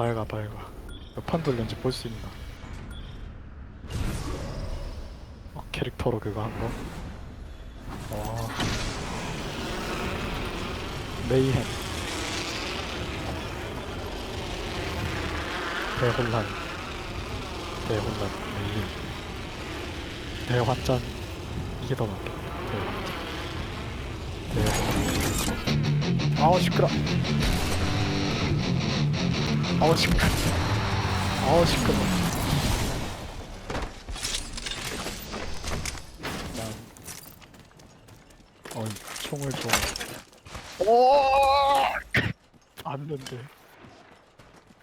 밝아 밝아. 몇 판 돌렸는지 볼 수 있나? 어, 캐릭터로 그거 한거? 어. 메이햄 대혼란. 대혼란 메이햄 대환전. 이게 더 맞겠다. 대환전. 대혼란 아우 시끄러 아우 시끄러 아우 시끄러 난 어이 총을 줘 오! 안는데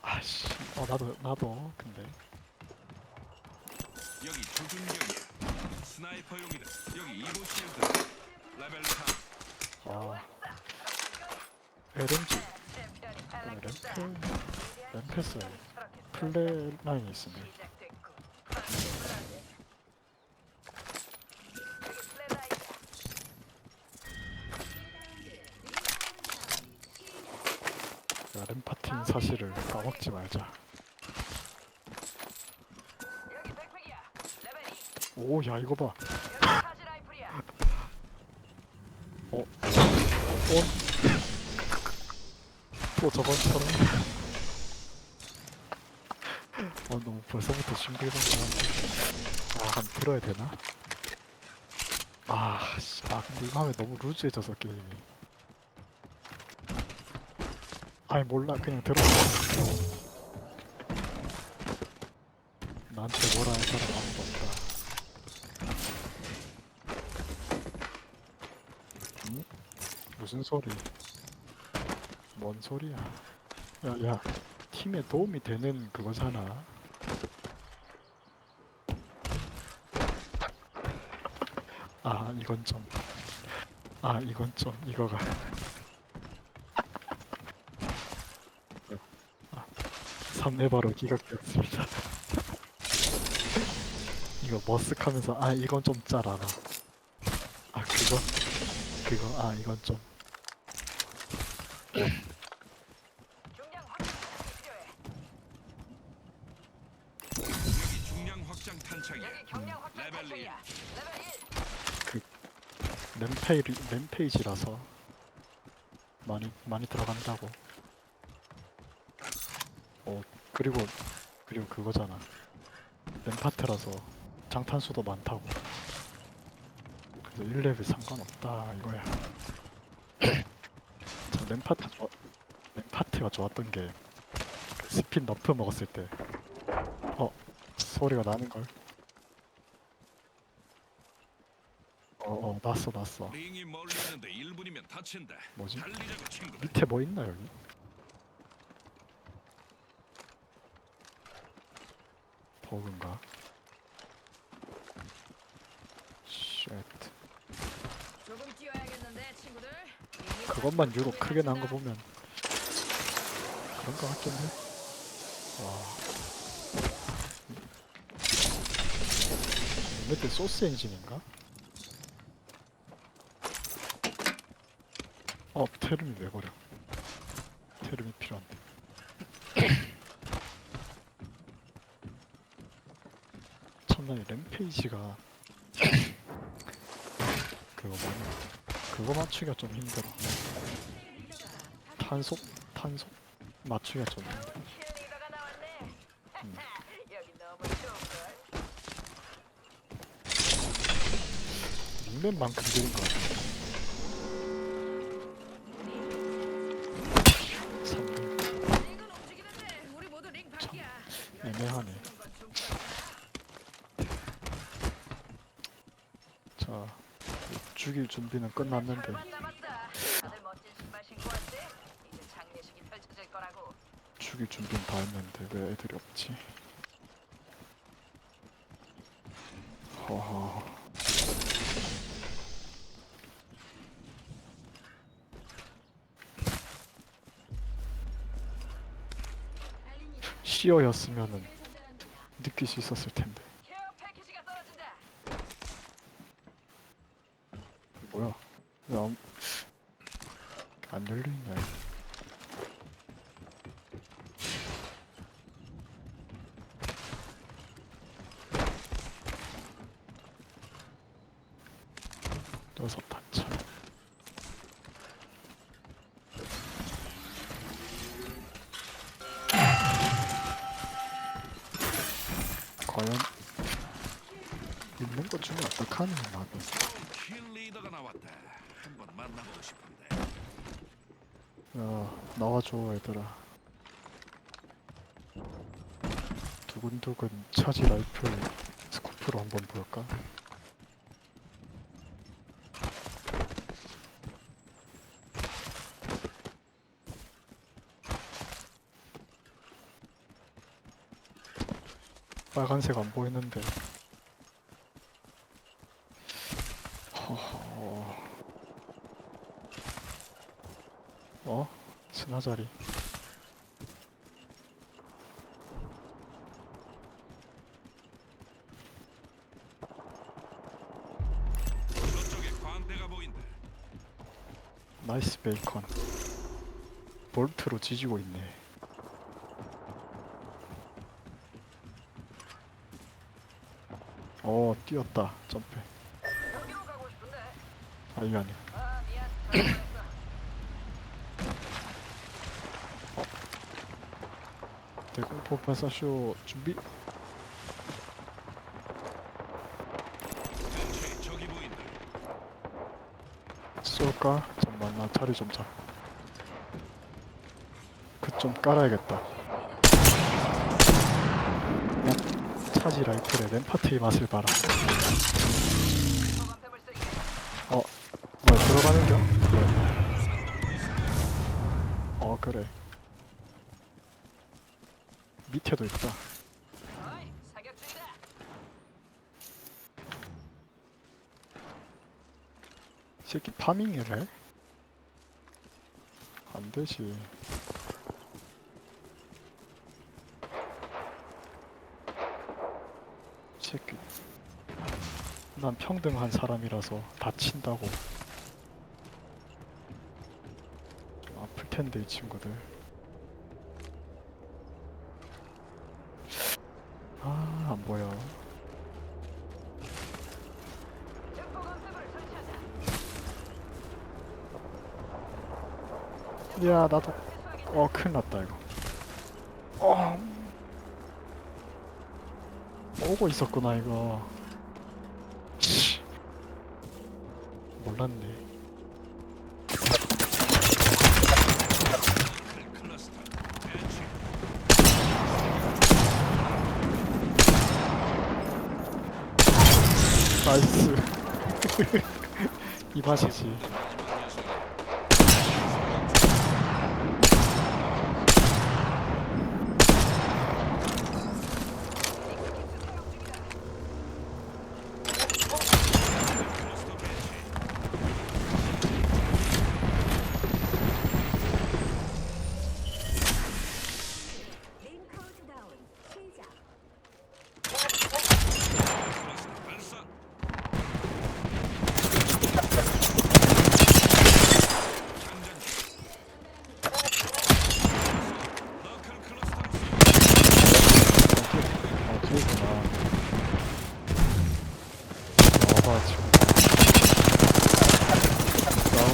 아씨 어 나도 나도 근데 여기 조준경이야. 스나이퍼용이다. 여기 이보 실드. 레벨 4. 아 LMG 램프 램프스 플레 라인이 있으네 야, 램파팅 사실을 까먹지 말자 오 야 이거 봐 어? 어? 또 저번처럼. 어 너무 벌써부터 싱글벙글한데 아한 들어야 되나? 아, 씨, 아 근데 이거 하면 너무 루즈해져서 게임이 아니 몰라. 그냥 들어. 나한테 뭐라 할 사람 아무도 없다. 응? 무슨 소리 뭔 소리야. 야 야 팀에 도움이 되는 그거잖아 아 이건 좀 아 이건 좀 이거가. 아, 3레바로 기각되었습니다. 이거 머쓱하면서 아 이건 좀 짜라나 아 그거? 그거? 아 이건 좀 여기 중량 확장 탄창이야. 레벨 1. 램페이 램페이지라서 많이 많이 들어간다고. 어 그리고 그리고 그거잖아. 램파트라서 장탄수도 많다고. 그래서 1레벨 상관없다 이거야. 저 램파트 좋아 램파트가 좋았던 게그 스핀 너프 먹었을 때. 어 소리가 나는 걸. 어어 났어 났어. 링이 멀리 있는데 1분이면 다친다. 뭐지? 달리자고 친구들. 밑에 뭐 있나 여기? 버그인가? 쉣 조금 뛰어야겠는데 친구들. 그것만 유로 크게 난 거 보면 그런 거 같긴 해와 얘네들 소스 엔진인가? 어 테름이 왜 버려 테름이 필요한데 이 램페이지가 그거 뭐냐 그거 맞추기가 좀 힘들어 탄속 탄속 맞추기가 좀 힘들어. 음. 좋은걸. 닉넷만큼 느린 것 같아 죽일 준비는 끝났는데. 죽일 준비는 다 했는데 왜 애들이 없지? 허허. 시어였으면은 느낄 수 있었을 텐데 케어 패키지가 떨어진다. 뭐야 왜 안, 안 열려있냐 과연 있는 것 중에 어떡하니 나도 킬 리더가 나왔다. 한번 만나보고 싶은데. 야 나와줘 얘들아 두근두근 차지 라이플 스코프로 한번 볼까? 빨간색 안 보이는데. 허허. 어? 스나자리. 저쪽에 광대가 보인다. 나이스 베이컨. 볼트로 지지고 있네 어 뛰었다 점프 아 미안. 잘못했어. 대공포 발사쇼 준비. 쏠까? 잠깐만 나 자리 좀 잡. 그좀 깔아야겠다. 야, 차지 라이플의 램파트의 맛을 봐라. 어, 뭐야 들어가는겨? 그래. 어 그래. 밑에도 있다. 새끼 파밍을 해? 안 되지. 새끼. 난 평등한 사람이라서 다친다고. 좀 아플 텐데 이 친구들. 아, 안 보여. 야, 나도. 어 큰일 났다 이거 어 오고 있었구나 이거 씨. 몰랐네. 나이스 이 맛이지 마지막 녀석. 클러스터 대치. 링 카운트다운 시작. 클러스터 발사. 장전 중. 너클 클러스터 어 저기구나 나와봐 지금 나와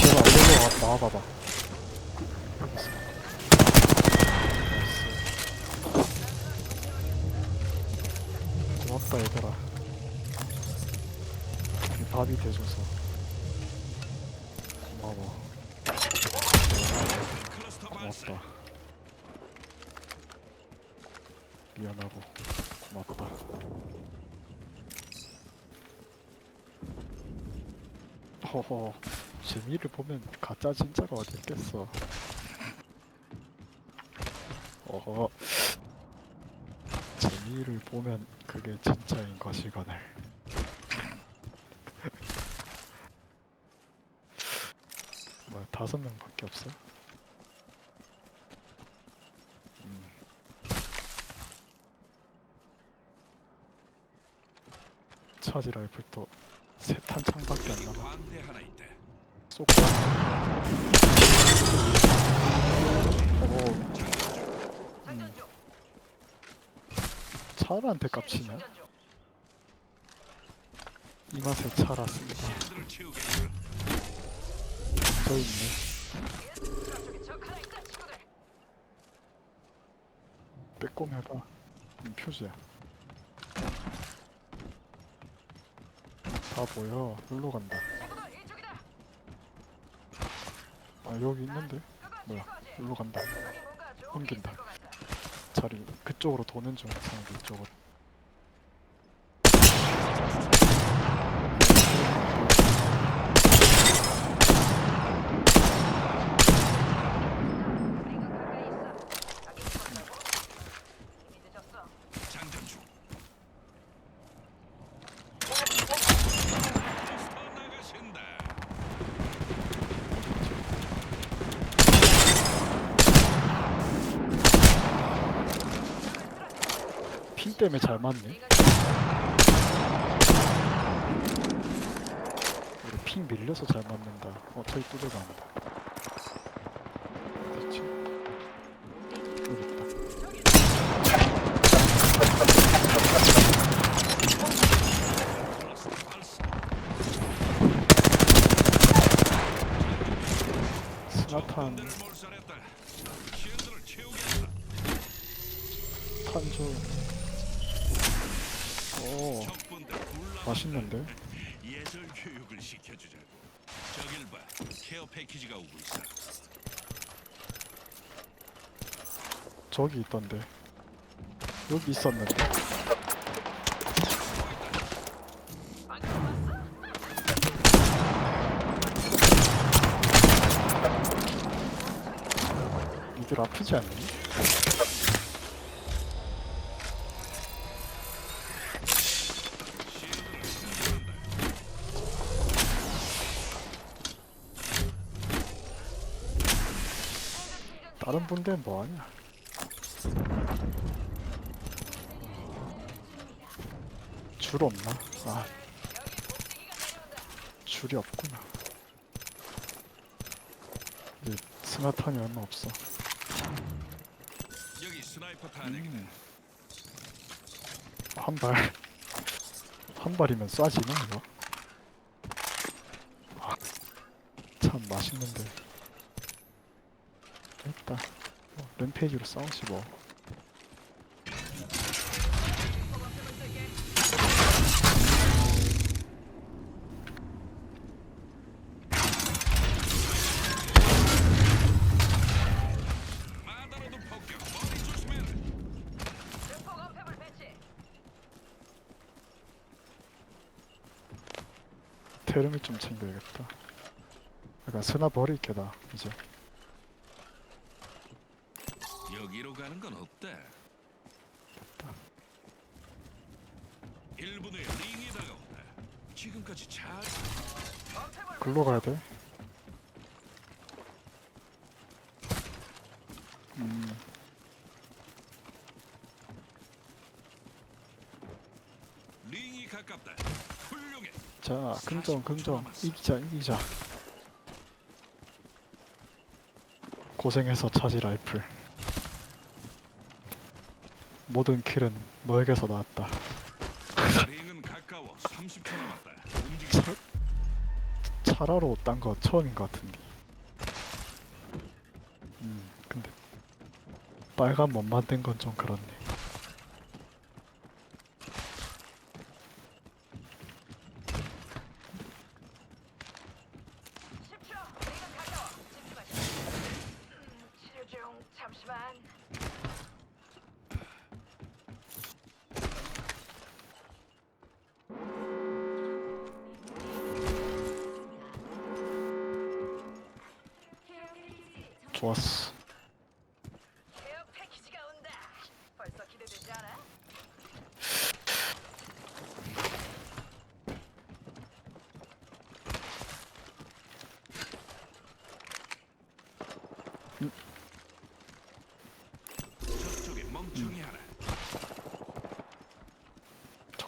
제발 일로 와 나와봐봐. 고맙다 얘들아. 이 밥이 돼줘서 고마워 클러스터 발사. 고맙다 미안하고 고맙다 허허 재미를 보면 가짜 진짜가 어디 있겠어 어허 재미를 보면 그게 진짜인 것이거늘 뭐야 다섯 명밖에 없어? 음. 차지 라이플도 세 탄 창밖에 안 남아. 쏙. 오. 차한테 깝치냐? 이 맛에. 실드를 채우겠다. 저 있네. 빼꼼 해봐. 음, 표지야. 다 보여. 일로 간다. 아 여기 있는데? 뭐야? 일로 간다. 옮긴다. 자리 그쪽으로 도는 중. 상기 이쪽으로. 우리가 가까이 있어. 가기 무섭다고? 이미 늦었어. 장전 중. 몬스터 나가신다. 핑 때문에 잘 맞네. 우리 핑 밀려서 잘 맞는다. 어 저기 온다. 어디지? 여기 있다. 스나탄. 탄조. 맛있는데? 예절 교육을 시켜주자고. 저길 봐. 케어 패키지가 오고 있어. 저기 있던데. 여기 있었는데. 이들 아프지 않니? 분들은 뭐하냐? 줄 없나? 아 줄이 없구나. 이 스나탄이 얼마 없어. 여기 스나이퍼 탄약이다. 음. 한 발. 한 발이면 쏴지나 이거? 아, 참 맛있는데. 됐다. 뭐, 램페이지로 싸우지 뭐. 테르미 좀 챙겨야겠다. 약간 스나 버릴 게다 이제. 여기로 가는 건 어때? 1분 후에 링이 다가온다. 지금까지 잘 글로 가야 돼. 음, 링이 가깝다. 훌륭해. 자, 긍정, 긍정. 이기자, 이기자. 고생해서 차지 라이플. 모든 킬은 너에게서 나왔다. 링은 가까워. 30초 남았다. 움직여. 차라로 딴 거 처음인 것 같은데. 음, 근데 빨간 못 만든 건 좀 그렇네.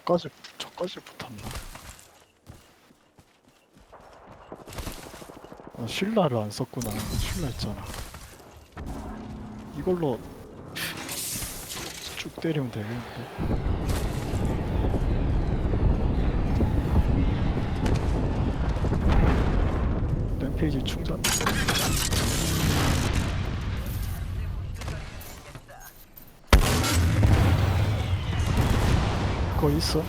저까지, 저까지 붙었나? 아, 신라를 안 썼구나. 신라 있잖아. 이걸로 쭉 때리면 되겠는데. 램페이지 충전. 거기 있어. 어.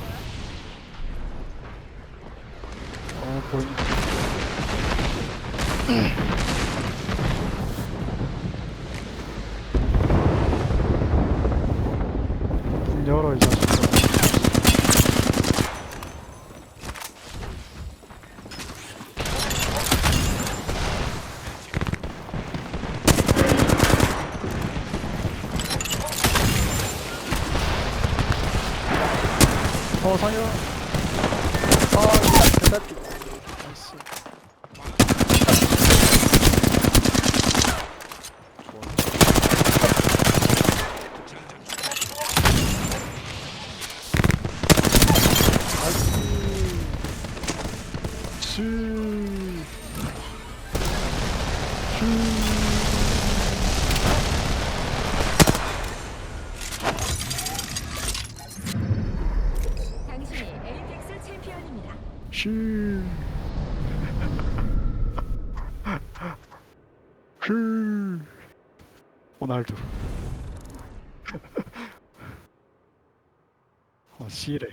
문 열어 이 자식아. 어 상현. 아 대단히. 나이스. 나이스. 호날두. 어, 씨래.